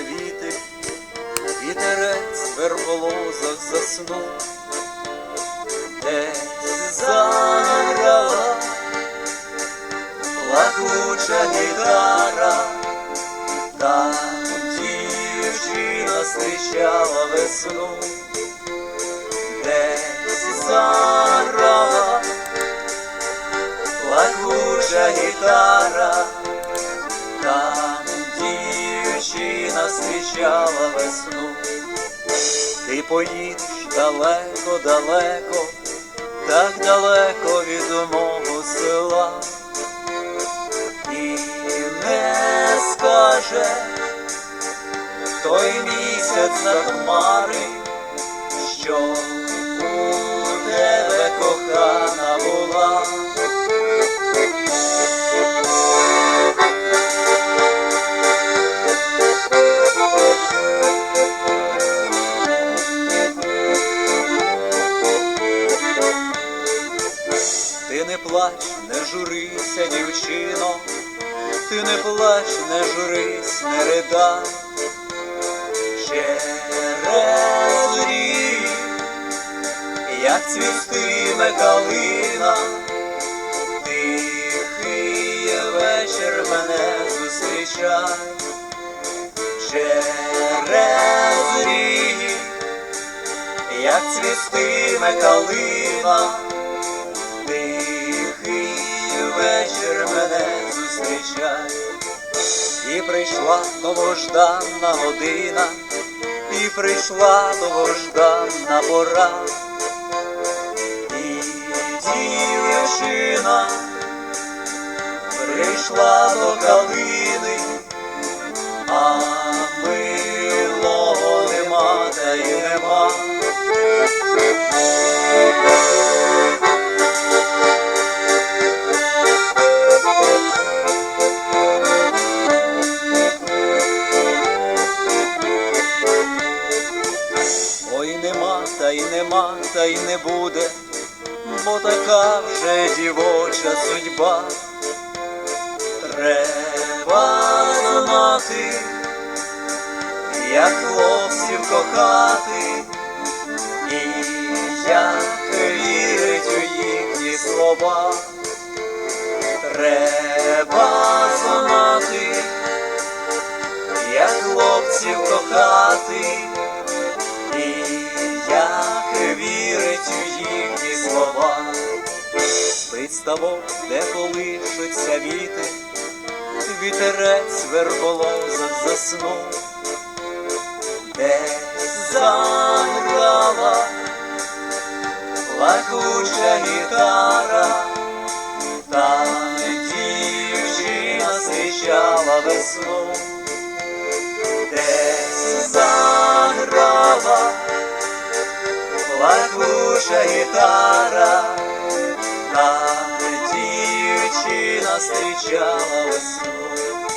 це вітер, вітерець верболоза заснув, десь заграла плакуча гітара, там дівчина стищала весну. Зустрічала весну. Ти поїдеш далеко-далеко, так далеко від мого села, і не скаже той місяць за хмари, що плач, не журися, дівчино, ти не плач, не журись, не ридай. Через рік, як цвістиме калина, тихий вечір мене зустрічай. Через рік, як цвістиме калина, мене зустрічай, і прийшла довгожданна година, і прийшла довгожданна пора, і дівчина прийшла до калини, нема, та й не буде, бо така вже дівоча судьба. Треба знати, як хлопців кохати, і як вірить у їхні слова. Слова, спить ставок, де колишуться віти, вітерець в верболозах заснув, десь заграла плакуча гітара, там дівчина зустрічала весну плакуча гітара, там дівчина зустрічала весну.